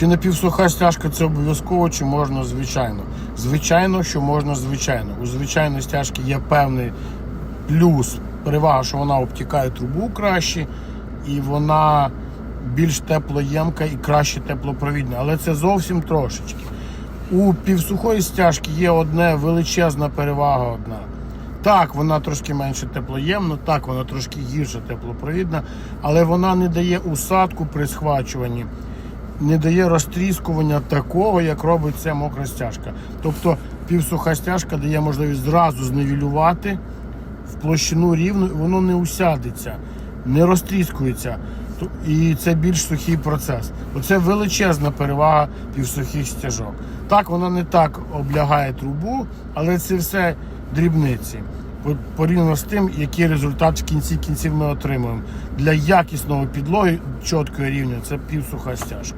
Чи напівсуха стяжка це обов'язково, чи можна звичайно? Звичайно, що можна звичайно. У звичайної стяжки є певний плюс, перевага, що вона обтікає трубу краще, і вона більш теплоємка і краще теплопровідна. Але це зовсім трошечки. У півсухої стяжки є одне величезна перевага одна. Так, вона трошки менше теплоємна, так, вона трошки гірше теплопровідна, але вона не дає усадку при схвачуванні, не дає розтріскування такого, як робить ця мокра стяжка. Тобто півсуха стяжка дає можливість зразу зневілювати в площину рівну, і воно не усядеться, не розтріскується. І це більш сухий процес. Оце величезна перевага півсухих стяжок. Так, вона не так облягає трубу, але це все дрібниці. По- Порівняно з тим, який результат в кінці кінців ми отримуємо. Для якісного підлоги чіткої рівня це півсуха стяжка.